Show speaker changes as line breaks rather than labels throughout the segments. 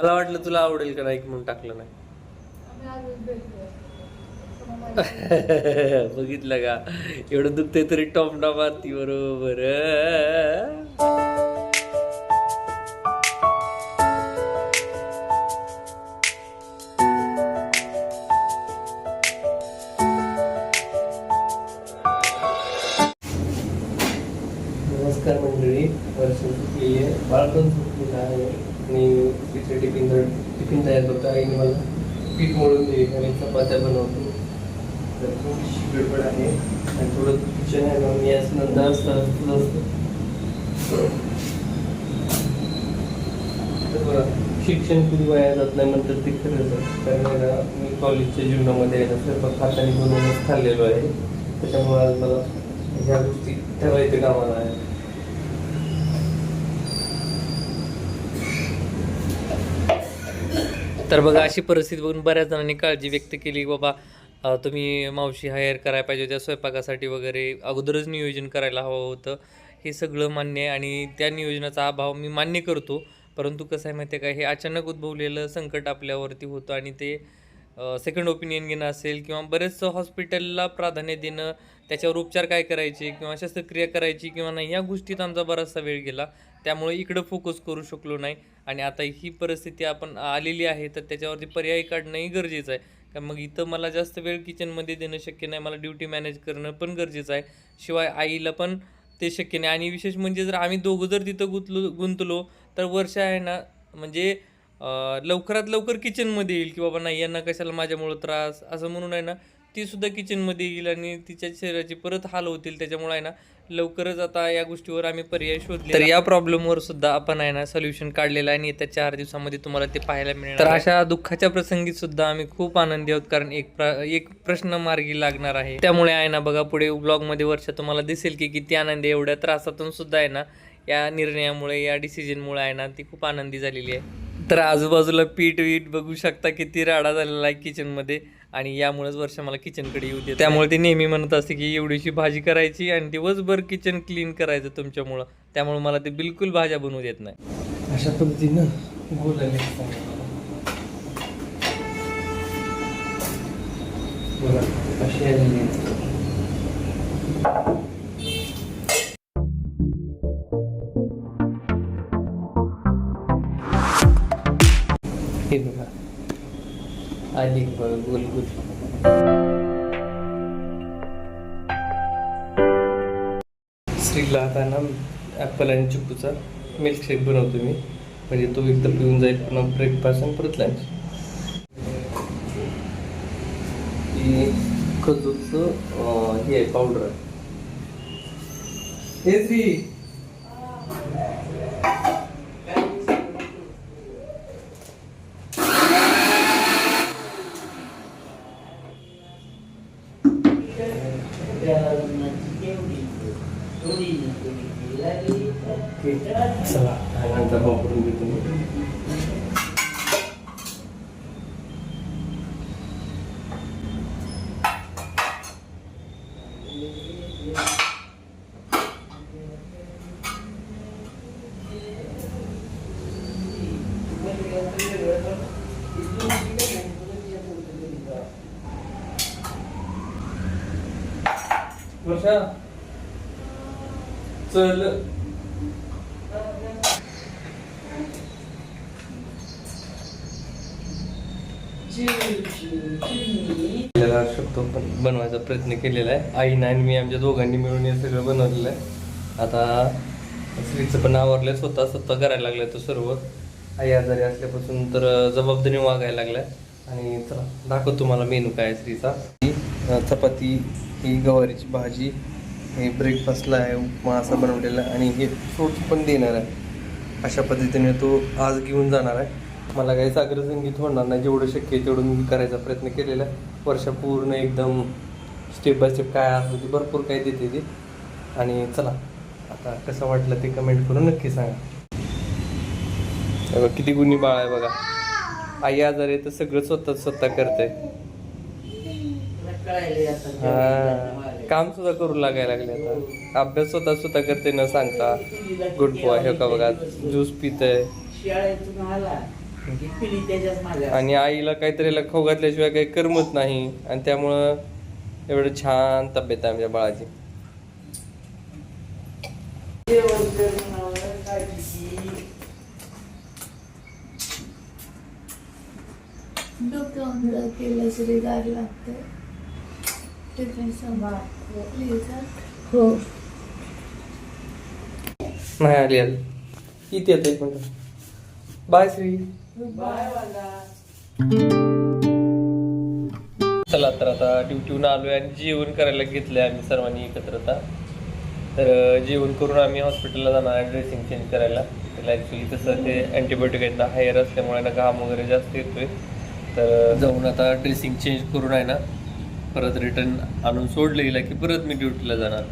मला वाटलं तुला आवडेल का नाही म्हणून टाकलं नाही? बघितलं का? एवढं दुखतंय तरी टॉप ना बरोबर. नमस्कार मंडळी वर्ष सुटलेली आहे बाळपण सुटलेलं आहे. आणि तिथे टिफिन टिफिन तयार करतो. आईने मला पीठ मळून दे आणि चपात्या बनवतो. तर थोडीशी गडबड आहे. आणि थोडं किचन आहे ना मी असं नंतर असतं असतं असतं. तर बघा शिक्षण कुणी वाया जात नाही म्हणतात ते खरंच कारण आहे ना मी कॉलेजच्या जीवनामध्ये आहे ना स्वयंपाक हाताने बनवूनच खाल्लेलो आहे. त्याच्यामुळे आज मला ह्या गोष्टी ठेवायचं कामाला आहे. तर बघा अशी परिस्थिती बघून बऱ्याच जणांनी काळजी व्यक्त केली की बाबा तुम्ही मावशी हायर करायला पाहिजे होत्या स्वयंपाकासाठी वगैरे अगोदरच नियोजन करायला हवं होतं. हे सगळं मान्य आहे आणि त्या नियोजनाचा अभाव मी मान्य करतो. परंतु कसं आहे माहिती आहे का हे अचानक उद्भवलेलं संकट आपल्यावरती होतं आणि ते सेकंड ओपिनियन घेणं असेल किंवा बरेचसं हॉस्पिटलला प्राधान्य देणं त्याच्यावर उपचार काय करायचे किंवा शस्त्रक्रिया करायची किंवा नाही या गोष्टीत आमचा बराचसा वेळ गेला. त्यामुळे इकडं फोकस करू शकलो नाही. आणि आता ही परिस्थिती आपण आलेली आहे तर त्याच्यावरती पर्याय काढणंही गरजेचं आहे. का मग इथं मला जास्त वेळ किचनमध्ये देणं शक्य नाही मला ड्युटी मॅनेज करणं पण गरजेचं आहे. शिवाय आईला पण ते शक्य नाही. आणि विशेष म्हणजे जर आम्ही दोघं जर तिथं गुंतलो गुंतलो तर वर्ष आहे ना म्हणजे लवकरात लवकर किचनमध्ये येईल की बाबा नाही यांना कशाला माझ्यामुळं त्रास असं म्हणून आहे ना ती सुद्धा किचनमध्ये येईल आणि तिच्या शरीराचे परत हाल होतील. त्याच्यामुळे आहे ना लवकरच आता या गोष्टीवर आम्ही पर्याय शोधले तर या प्रॉब्लेमवर सुद्धा आपण आहे ना सोल्युशन काढलेलं आहे आणि येत्या चार दिवसामध्ये तुम्हाला ते पाहायला मिळणार तर अशा दुःखाच्या प्रसंगी सुद्धा आम्ही खूप आनंदी आहोत कारण एक प्र एक प्रश्न मार्गी लागणार आहे. त्यामुळे आहे ना बघा पुढे ब्लॉगमध्ये वर्ष तुम्हाला दिसेल की किती आनंदी. एवढ्या त्रासातून सुद्धा आहे ना या निर्णयामुळे या डिसिजनमुळे आहे ना ती खूप आनंदी झालेली आहे. तर आजूबाजूला पीठ वीट बघू शकता किती राडा झालेला आहे किचनमध्ये आणि यामुळेच वर्ष मला किचनकडे येऊ दे त्यामुळे ती नेहमी म्हणत असते की एवढीशी भाजी करायची आणि दिवसभर किचन क्लीन करायचं तुमच्यामुळं. त्यामुळे मला ते बिलकुल भाज्या बनवू देत नाही. अशा पद्धतीनं बोलायला. हे बघा. आली बघा गोल गोल. श्रीला आता ना ॲपल आणि चिकूचा मिल्कशेक बनवतो मी. म्हणजे तो एकदा पिऊन जाईल पुन्हा ब्रेकफास्ट आणि परत लंच खजूरचं हे आहे पावडर आहे हे श्री चला नंतर वापरून घेतो मी वर्षा चल. आपल्याला शकतो पण बनवायचा प्रयत्न केलेला आहे. आई नाही मी आमच्या दोघांनी मिळून हे सगळं बनवलेलं आहे. आता स्त्रीचं पण आवरलंय स्वतः स्वतः करायला लागलाय तो सर्व. आई आजारी असल्यापासून तर जबाबदारी वागायला लागलाय. आणि चला दाखवतो तुम्हाला मेनू काय स्त्रीचा चपाती ही गवारीची भाजी हे ब्रेकफास्टला आहे उपमा असा बनवलेला आणि हे फ्रूट्स पण देणार आहे. अशा पद्धतीने तो आज घेऊन जाणार आहे. मला काही सागर संगीत होणार नाही जेवढं शक्य आहे तेवढं मी करायचा प्रयत्न केलेला आहे. वर्ष पूर्ण एकदम स्टेप बाय स्टेप काय असतं ते भरपूर काही देते ते. आणि चला आता कसं वाटलं ते कमेंट करून नक्की सांगा. किती गुन्हे बाळ आहे बघा. आई आजार आहे तर सगळं स्वतः स्वतः करते हा. काम सुद्धा करू लागायला लागले आता. अभ्यास स्वतः स्वतः करते न सांगता. गुड बॉय हे का बघा ज्यूस पित
शाळेतून आला
त्याच्याच
आणि आईला काहीतरी खाऊ घातल्याशिवाय काही करमत नाही. आणि त्यामुळं एवढं छान तब्येत आहे आमच्या बाळाची.
जेवण काळजी
डोकं केलं तरी गार लागते. हो.
नाही आली आली. किती येतं एक मिनिट बाय श्री.
बाय वाला
चला तर आता ड्युटीहून आलोय आणि जेवण करायला घेतलंय आम्ही सर्वांनी एकत्र आता. तर जेवण करून आम्ही हॉस्पिटलला जाणार आहे ड्रेसिंग चेंज करायला. त्याला ॲक्च्युली कसं ते अँटीबायोटिक आहेत ना हायर असल्यामुळे ना घाम वगैरे जास्त येतोय. तर जाऊन आता ड्रेसिंग चेंज करून आहे ना परत रिटर्न आणून सोडलं गेलं की परत मी ड्युटीला जाणार.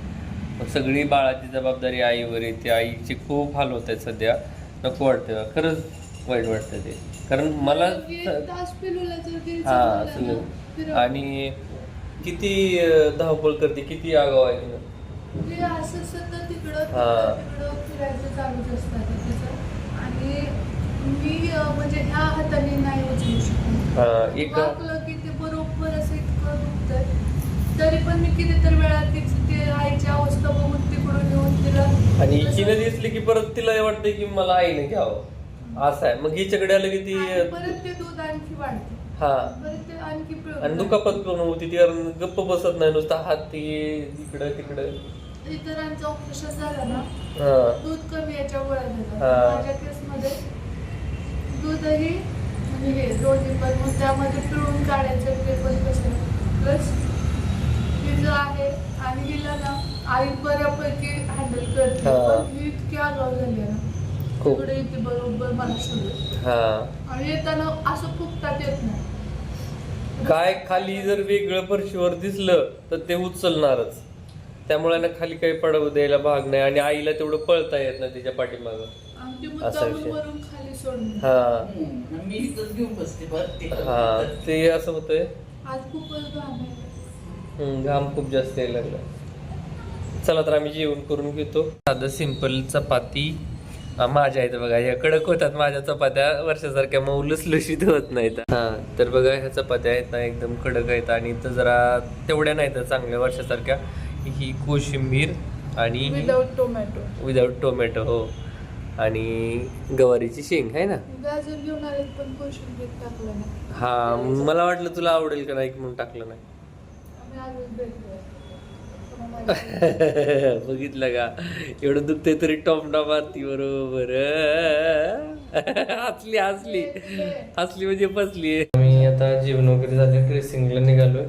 मग सगळी बाळाची जबाबदारी आईवर येते आईचे खूप हाल होत आहेत सध्या. नको वाटतं खरंच वाईट वाटतं ते. कारण मला हा. आणि किती धावपळ करते किती आगाव आहे हा.
आणि मी अं, म्हणजे ह्या हाताने नाही
हा एक
वाकलं की ते बरोबर असं इतकं दुखतंय तरी पण मी कितीतरी वेळा तीच ते आईची अवस्था बघून तिकडून येऊन तिला
आणि हिनं दिसली की परत तिला वाटतं की मला आईने घ्यावं. असं आहे. मग हिच्याकडे आलं की ती
आणि परत ते दूध आणखी वाढते.
हा.
परत ते आणखी
आणि दुखापत करून होती ती कारण गप्प बसत नाही. नुसता हात ती इकडं तिकडं.
इतरांचं ऑपरेशन झालं ना
हा.
दूध कमी याच्या गोळ्या
हा.
माझ्या केसमध्ये दूधही म्हणजे हे दोन्ही पण मग त्यामध्ये पिळून काढायचं ते पण कसं प्लस तिचं आहे आणि हिला ना आई बऱ्यापैकी हँडल करते.
हा.
पण ही इतकी आगाव झाली ना.
खूप.
तिकडे येते बरोबर मला
हा.
आणि येताना असं फुकतात येत नाही.
काय खाली जर वेगळं फरशीवर दिसलं तर ते उचलणारच. त्यामुळे ना खाली काही पडवू द्यायला भाग नाही आणि आईला तेवढं पळता येत नाही तिच्या पाठीमागं.
आणि ती
असा
मुद्दामून
विषय.
वरून खाली सोडणे
हा.
मी इथंच घेऊन बसते बरं ते
हा ते असं होतंय.
आज खूपच घाम आहे.
हम्म, घाम खूप जास्त यायला लागला. चला तर आम्ही जेवण करून घेतो. साधं सिंपल चपाती माझ्या आहेत बघा या कडक होतात माझ्या चपात्या वर्षासारख्या मग लुसलुशीत होत नाहीत. हा तर बघा ह्या चपात्या आहेत ना एकदम कडक आहेत आणि इथं जरा तेवढ्या नाहीत चांगल्या वर्षासारख्या. ही कोशिंबीर आणि
विदाउट टोमॅटो
विदाऊट टोमॅटो हो. आणि गवारीची शेंग आहे ना?
गाजर घेऊन आले पण कोशिंबीर टाकलं नाही.
हा मला वाटलं तुला आवडेल का नाही म्हणून टाकलं नाही
आम्ही आजच भेटलोय पण मला-
बघितलं का? एवढं दुखतंय तरी टॉमडा मारती बरोबर. हसली हसली. हसली म्हणजे फसली. मी आता जेवण वगैरे झाले ड्रेसिंगला निघालोय.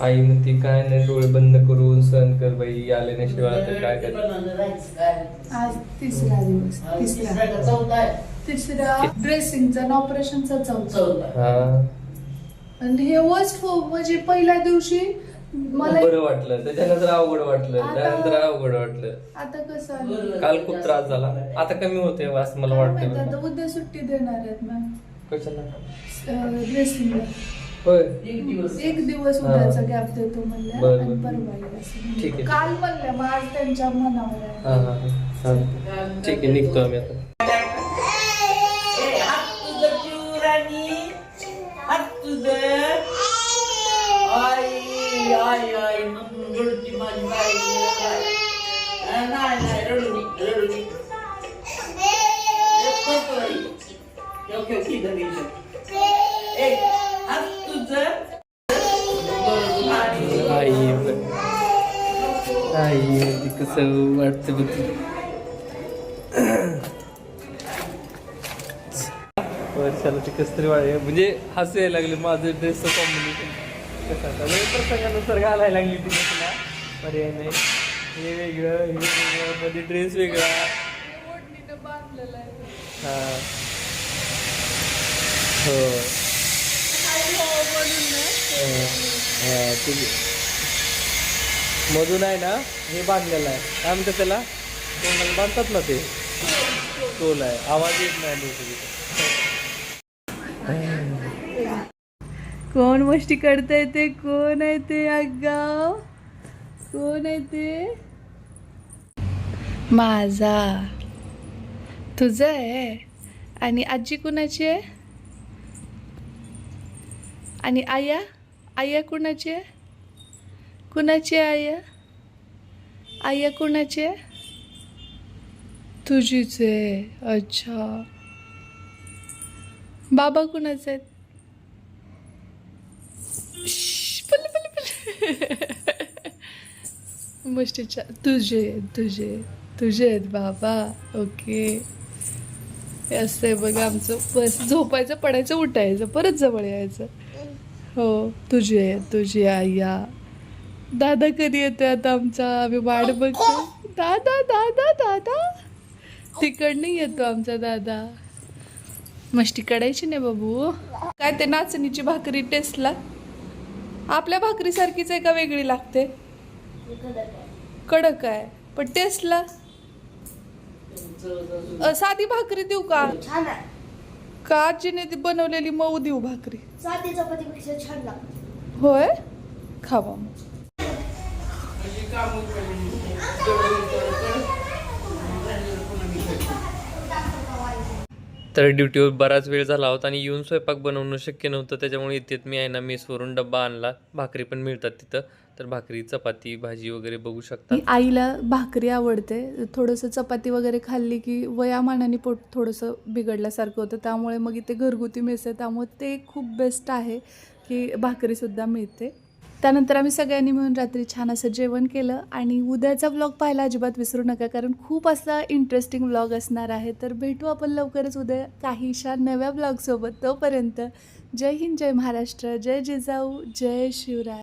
आई म्हणती काय नाही डोळे बंद करून सहन कर बाई आले नाही शिवाय तर काय कर
आज तिसरा दिवस तिसरा. ड्रेसिंगचा ऑपरेशनचा चौथा
चौथा.
हा.
आणि हे वॉज म्हणजे पहिल्या दिवशी मला
बरं वाटलं त्याच्यानंतर अवघड वाटलं
आता-
त्यानंतर अवघड वाटलं
आता कसं?
काल खूप त्रास झाला आता कमी होते असं मला
काय माहीत
वाटतं
आता उद्या सुट्टी देणार आहेत मॅम
कशाला
ड्रेसिंगला
होय
एक दिवस
एक दिवस
हा.
उद्याचा गॅप देतो म्हणल्या
बरं,
आणि
बरं.
परवा येईल असं म्हणले.
ठीक आहे.
काल म्हणल्या मग आज त्यांच्या मनावर
हा
आहे.
हा हा. ठीक आहे निघतो आम्ही आता कसं वाटतं बघ ती. वर्षाला ती कसं तरी वाढ म्हणजे हसू यायला लागले माझं ड्रेसचं कॉम्बिनेशन कसं आता वेळ प्रसंगानुसार घालायला लागली ती तुला. पर्याय नाही. हे वेगळं हे वेगळं मध्ये ड्रेस वेगळा. हा. हो. ठीक आहे. मधून आहे ना हे बांधलेलं आहे. काय म्हणतात त्याला? तोंडाला बांधतात ना ते? टोल आहे. आवाज येत नाही
कोण मस्ती करताय ते? कोण आहे ते अगाव कोण आहे ते? माझा. तुझं आहे? आणि आजी कुणाची आहे? आणि आया? आया कुणाची आहे? कुणाची आहे आया? आया कुणाची आहे? तुझीच आहे. अच्छा. बाबा कुणाचे आहेत? मुष्टीच्या तुझे तुझे तुझे आहेत बाबा ओके. हे असं आहे बघा आमचं. बस झोपायचं पडायचं उठायचं परत जवळ यायचं. हो तुझे तुझी आया दादा कधी येतोय आता आमचा? आम्ही वाट बघतो. दादा दादा दादा. तिकडनं येतो आमचा दादा. मस्ती काढायची नाही बाबू. काय ते नाचणीची भाकरी टेस्टला? आपल्या भाकरीसारखीच आहे का वेगळी लागते? कडक आहे. पण टेस्टला अ, साधी भाकरी देऊ का?
छान आहे.
का आजीने ती बनवलेली मऊ देऊ भाकरी?
साधी चपातीपेक्षा छान लागते.
होय? खावा मग.
तर ड्युटीवर बराच वेळ झाला होता आणि येऊन स्वयंपाक बनवणं शक्य नव्हतं. त्याच्यामुळे इथेच मी आहे ना मेसवरून डब्बा आणला. भाकरी पण मिळतात तिथं. तर भाकरी चपाती भाजी वगैरे बघू शकता.
आईला भाकरी आवडते. थोडंसं चपाती वगैरे खाल्ली की वयामानाने पोट थोडंसं बिघडल्यासारखं होतं. त्यामुळे मग इथे घरगुती मेस आहे त्यामुळे ते खूप बेस्ट आहे की भाकरीसुद्धा मिळते. त्यानंतर आम्ही सगळ्यांनी मिळून रात्री छान असं जेवण केलं आणि उद्याचा ब्लॉग पाहायला अजिबात विसरू नका कारण खूप असा इंटरेस्टिंग ब्लॉग असणार आहे. तर भेटू आपण लवकरच उद्या काहीशा नव्या ब्लॉगसोबत तोपर्यंत जय हिंद जय महाराष्ट्र जय जिजाऊ जय शिवराय.